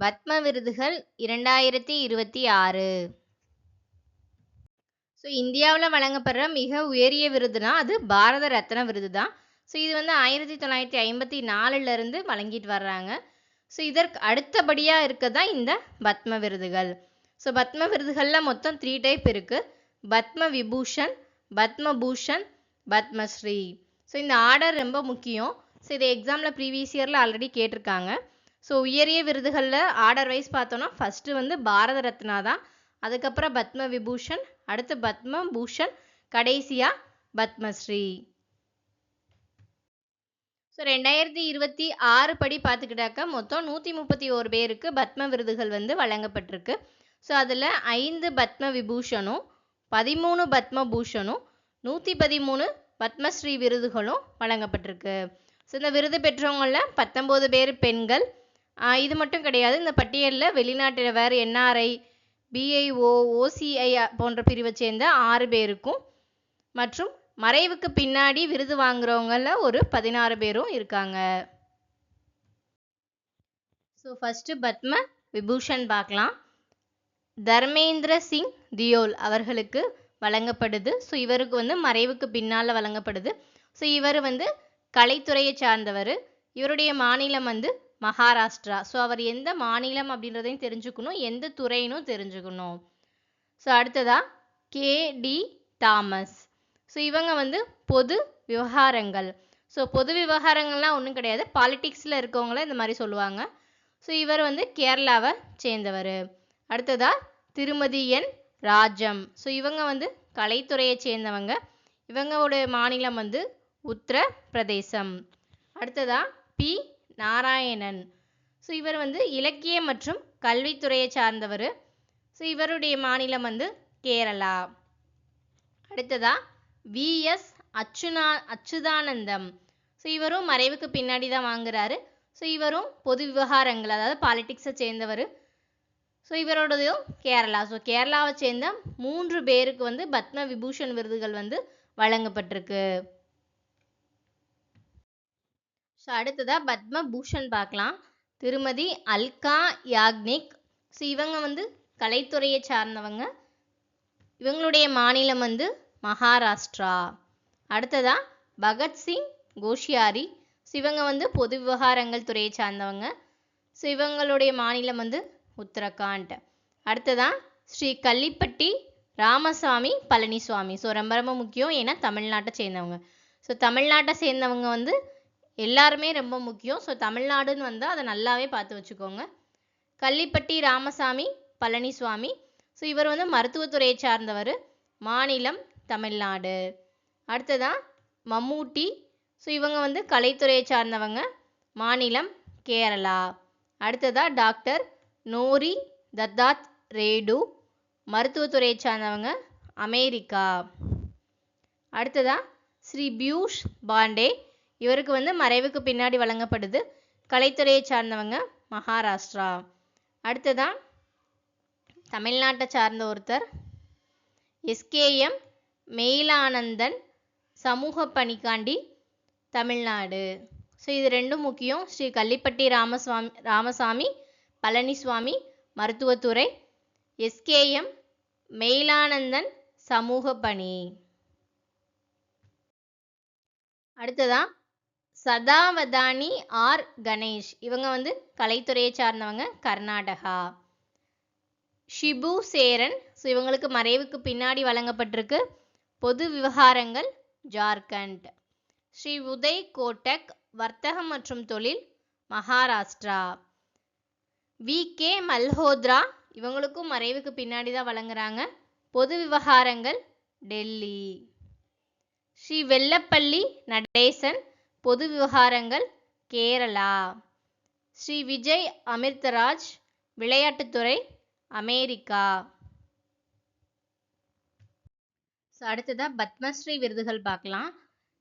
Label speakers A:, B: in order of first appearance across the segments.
A: பத்ம விருதுகள் இரண்டாயிரத்தி இருபத்தி ஆறு. ஸோ இந்தியாவில் வழங்கப்படுற மிக உயரிய விருதுனா அது பாரத ரத்ன விருது தான் ஸோ இது வந்து ஆயிரத்தி தொள்ளாயிரத்தி ஐம்பத்தி நாலுலேருந்து வழங்கிட்டு வர்றாங்க. ஸோ இதற்கு அடுத்தபடியாக இருக்க தான் இந்த பத்ம விருதுகள். ஸோ பத்ம விருதுகளில் மொத்தம் த்ரீ டைப் இருக்குது பத்ம விபூஷன் பத்மபூஷன் பத்மஸ்ரீ ஸோ இந்த ஆர்டர் ரொம்ப முக்கியம். ஸோ இது எக்ஸாமில் ப்ரீவியஸ் இயரில் ஆல்ரெடி கேட்டிருக்காங்க. ஸோ உயரிய விருதுகளில் ஆர்டர் வைஸ் பார்த்தோன்னா ஃபஸ்ட்டு வந்து பாரத ரத்னா தான். அதுக்கப்புறம் பத்ம விபூஷன் அடுத்து பத்ம பூஷன் கடைசியாக பத்மஸ்ரீ. ஸோ ரெண்டாயிரத்தி இருபத்தி ஆறு படி பார்த்துக்கிட்டாக்கா மொத்தம் நூற்றி முப்பத்தி ஓரு பேருக்கு பத்ம விருதுகள் வந்து வழங்கப்பட்டிருக்கு. ஸோ அதில் ஐந்து பத்ம விபூஷனும் பதிமூணு பத்ம பூஷனும் நூற்றி பதிமூணு பத்மஸ்ரீ விருதுகளும் வழங்கப்பட்டிருக்கு. ஸோ இந்த விருது பெற்றவங்களில் பத்தொம்போது பேர் பெண்கள் இது மட்டும் கிடையாது. இந்த பட்டியலில் வெளிநாட்டில் வேறு என்ஆர்ஐ பிஐஓ ஓசிஐ போன்ற பிரிவை சேர்ந்த ஆறு பேருக்கும் மற்றும் மறைவுக்கு பின்னாடி விருது வாங்குறவங்கள ஒரு பதினாறு பேரும் இருக்காங்க. ஸோ ஃபஸ்ட்டு பத்ம விபூஷன் பார்க்கலாம். தர்மேந்திர சிங் தியோல் அவர்களுக்கு வழங்கப்படுது. ஸோ இவருக்கு வந்து மறைவுக்கு பின்னால் வழங்கப்படுது. ஸோ இவர் வந்து கலைத்துறையை சார்ந்தவர். இவருடைய மாநிலம் வந்து மகாராஷ்டிரா. ஸோ அவர் எந்த மாநிலம் அப்படின்றதையும் தெரிஞ்சுக்கணும் எந்த துறையினும் தெரிஞ்சுக்கணும். ஸோ அடுத்ததா கே. டி. தாமஸ். ஸோ இவங்க வந்து பொது விவகாரங்கள். ஸோ பொது விவகாரங்கள்லாம் ஒன்றும் கிடையாது. பாலிட்டிக்ஸில் இருக்கவங்கள இந்த மாதிரி சொல்லுவாங்க. ஸோ இவர் வந்து கேரளாவை சேர்ந்தவர். அடுத்ததா திருமதி என். ராஜம். ஸோ இவங்க வந்து கலைத்துறையை சேர்ந்தவங்க. இவங்களுடைய மாநிலம் வந்து உத்தரப்பிரதேசம். அடுத்ததா பி. நாராயணன். ஸோ இவர் வந்து இலக்கிய மற்றும் கல்வித்துறையை சார்ந்தவர். ஸோ இவருடைய மாநிலம் வந்து கேரளா. அடுத்ததா விஎஸ் அச்சுனா அச்சுதானந்தம். ஸோ இவரும் மறைவுக்கு பின்னாடி தான் வாங்குறாரு. ஸோ இவரும் பொது விவகாரங்கள் அதாவது பாலிட்டிக்ஸை சேர்ந்தவர். ஸோ இவரோடதையும் கேரளா. ஸோ கேரளாவை சேர்ந்த மூன்று பேருக்கு வந்து பத்ம விபூஷன் விருதுகள் வந்து வழங்கப்பட்டிருக்கு. ஸோ அடுத்ததாக பத்ம பூஷன் பார்க்கலாம். திருமதி அல்கா யாக்னிக். ஸோ இவங்க வந்து கலைத்துறையை சார்ந்தவங்க. இவங்களுடைய மாநிலம் வந்து மகாராஷ்டிரா. அடுத்ததாக பகத்சிங் கோஷியாரி. ஸோ இவங்க வந்து பொது விவகாரங்கள் துறையை சார்ந்தவங்க. ஸோ இவங்களுடைய மாநிலம் வந்து உத்தரகாண்ட். அடுத்ததான் ஸ்ரீ கள்ளிப்பட்டி ராமசாமி பழனிசுவாமி ஸோ ரொம்ப ரொம்ப முக்கியம். ஏன்னா தமிழ்நாட்டை சேர்ந்தவங்க. ஸோ தமிழ்நாட்டை சேர்ந்தவங்க வந்து எல்லாருமே ரொம்ப முக்கியம். ஸோ தமிழ்நாடுன்னு வந்தால் அதை நல்லாவே பார்த்து வச்சுக்கோங்க. கள்ளிப்பட்டி ராமசாமி பழனிசுவாமி. ஸோ இவர் வந்து மருத்துவத்துறையை சார்ந்தவர். மாநிலம் தமிழ்நாடு. அடுத்ததான் மம்மூட்டி. ஸோ இவங்க வந்து கலைத்துறையை சார்ந்தவங்க. மாநிலம் கேரளா. அடுத்ததாக டாக்டர் நோரி தத்தாத் ரேடு. மருத்துவத்துறையை சார்ந்தவங்க அமெரிக்கா. அடுத்ததா ஸ்ரீ பியூஷ் பாண்டே. இவருக்கு வந்து மறைவுக்கு பின்னாடி வழங்கப்படுது. கலைத்துறையை சார்ந்தவங்க மகாராஷ்டிரா. அடுத்ததான் தமிழ்நாட்டை சார்ந்த ஒருத்தர் எஸ்கேஎம் மெயிலானந்தன் சமூக பணிக்காண்டி தமிழ்நாடு. ஸோ இது ரெண்டும் முக்கியம். ஸ்ரீ கள்ளிப்பட்டி ராமசுவாமி ராமசாமி பழனிசுவாமி மருத்துவத்துறை எஸ்கேஎம் மெயிலானந்தன் சமூக பணி. அடுத்ததா சதாவதானி ஆர் கணேஷ். இவங்க வந்து கலைத்துறையை சார்ந்தவங்க கர்நாடகா. ஷிபு சேரன். ஸோ இவங்களுக்கு மறைவுக்கு பின்னாடி வழங்கப்பட்டிருக்கு பொது விவகாரங்கள் ஜார்க்கண்ட். ஸ்ரீ உதய் கோட்டக் வர்த்தகம் மற்றும் தொழில் மகாராஷ்டிரா. வி. கே. மல்ஹோத்ரா. இவங்களுக்கும் மறைவுக்கு பின்னாடி தான் வழங்குறாங்க. பொது விவகாரங்கள் டெல்லி. ஸ்ரீ வெள்ளப்பள்ளி நடேசன். பொது விவகாரங்கள் கேரளா. ஸ்ரீ விஜய் அமிர்தராஜ் விளையாட்டுத்துறை அமெரிக்கா. ஸோ அடுத்ததாக பத்மஸ்ரீ விருதுகள் பார்க்கலாம்.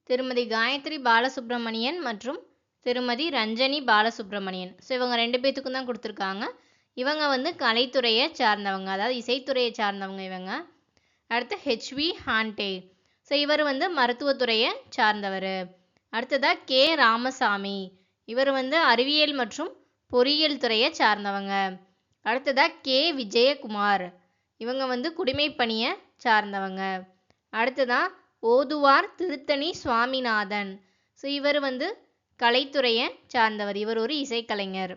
A: திருமதி காயத்ரி பாலசுப்ரமணியன் மற்றும் திருமதி ரஞ்சனி பாலசுப்ரமணியன். ஸோ இவங்க ரெண்டு பேர்த்துக்கும் தான் கொடுத்துருக்காங்க. இவங்க வந்து கலைத்துறையை சார்ந்தவங்க அதாவது இசைத்துறையை சார்ந்தவங்க இவங்க. அடுத்து ஹெச்வி ஹான்டே ஸோ இவர் வந்து மருத்துவத்துறையை சார்ந்தவர். அடுத்ததாக கே. ராமசாமி. இவர் வந்து அறிவியல் மற்றும் பொறியியல் துறையை சார்ந்தவங்க. அடுத்ததாக கே. விஜயகுமார். இவங்க வந்து குடிமை பணியை சார்ந்தவங்க. அடுத்ததான் ஓதுவார் திருத்தணி சுவாமிநாதன். ஸோ இவர் வந்து கலைத்துறையை சார்ந்தவர். இவர் ஒரு இசைக்கலைஞர்.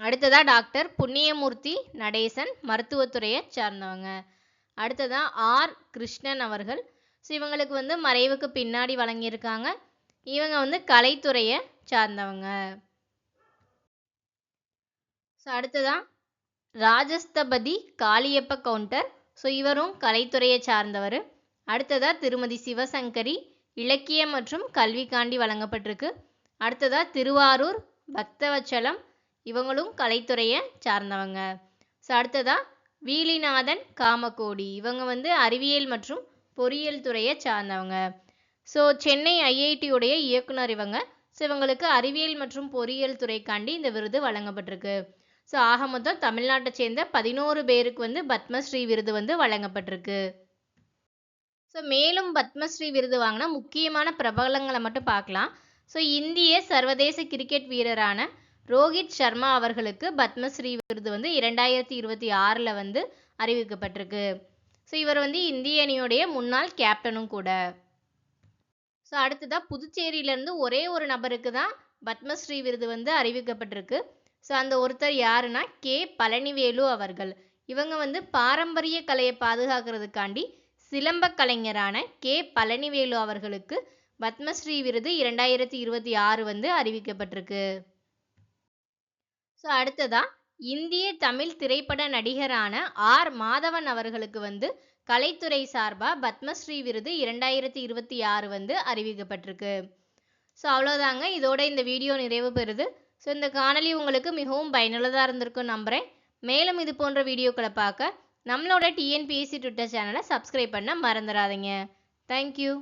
A: அடுத்ததா டாக்டர் புண்ணியமூர்த்தி நடேசன் மருத்துவத்துறையை சார்ந்தவங்க. அடுத்ததா ஆர். கிருஷ்ணன் அவர்கள் ஸோ இவங்களுக்கு வந்து மறைவுக்கு பின்னாடி வழங்கியிருக்காங்க. இவங்க வந்து கலைத்துறையை சார்ந்தவங்க. ஸோ அடுத்ததான் ராஜஸ்தபதி காளியப்ப கவுண்டர் ஸோ இவரும் கலைத்துறையை சார்ந்தவர். அடுத்ததா திருமதி சிவசங்கரி இலக்கியம் மற்றும் கல்விக்காண்டி வழங்கப்பட்டிருக்கு. அடுத்ததா திருவாரூர் பக்தவச்சலம் இவங்களும் கலைத்துறையை சார்ந்தவங்க. ஸோ அடுத்ததா வீலிநாதன் காமகோடி. இவங்க வந்து அறிவியல் மற்றும் பொறியியல் துறையை சார்ந்தவங்க. ஸோ சென்னை ஐஐடியுடைய இயக்குனர் இவங்க. ஸோ இவங்களுக்கு அறிவியல் மற்றும் பொறியியல் துறைக்காண்டி இந்த விருது வழங்கப்பட்டிருக்கு. ஸோ ஆக மொத்தம் தமிழ்நாட்டை சேர்ந்த பதினோரு பேருக்கு வந்து பத்மஸ்ரீ விருது வந்து வழங்கப்பட்டிருக்கு. ஸோ மேலும் பத்மஸ்ரீ விருது வாங்கின முக்கியமான பிரபலங்களை மட்டும் பார்க்கலாம். ஸோ இந்திய சர்வதேச கிரிக்கெட் வீரரான ரோஹித் சர்மா அவர்களுக்கு பத்மஸ்ரீ விருது வந்து இரண்டாயிரத்தி இருபத்தி ஆறில் வந்து அறிவிக்கப்பட்டிருக்கு. ஸோ இவர் வந்து இந்திய அணியுடைய முன்னாள் கேப்டனும் கூட. ஸோ அடுத்ததாக புதுச்சேரியிலேருந்து ஒரே ஒரு நபருக்கு தான் பத்மஸ்ரீ விருது வந்து அறிவிக்கப்பட்டிருக்கு. ஸோ அந்த ஒருத்தர் யாருன்னா கே. பழனிவேலு அவர்கள். இவங்க வந்து பாரம்பரிய கலையை பாதுகாக்கிறதுக்காண்டி சிலம்ப கலைஞரான கே. பழனிவேலு அவர்களுக்கு பத்மஸ்ரீ விருது இரண்டாயிரத்தி இருபத்தி ஆறு வந்து அறிவிக்கப்பட்டிருக்கு. ஸோ அடுத்ததாக இந்திய தமிழ் திரைப்பட நடிகரான ஆர். மாதவன் அவர்களுக்கு வந்து கலைத்துறை சார்பாக பத்மஸ்ரீ விருது இரண்டாயிரத்தி இருபத்தி ஆறு வந்து அறிவிக்கப்பட்டிருக்கு. ஸோ அவ்வளோதாங்க இதோட இந்த வீடியோ நிறைவு பெறுது. ஸோ இந்த காணொலி உங்களுக்கு மிகவும் பயனுள்ளதாக இருந்திருக்கும் நம்புகிறேன் மேலும் இது போன்ற வீடியோக்களை பார்க்க நம்மளோட டிஎன்பிஎஸ்சி ட்விட்டர் சேனலை சப்ஸ்கிரைப் பண்ண மறந்துடாதீங்க. தேங்க்யூ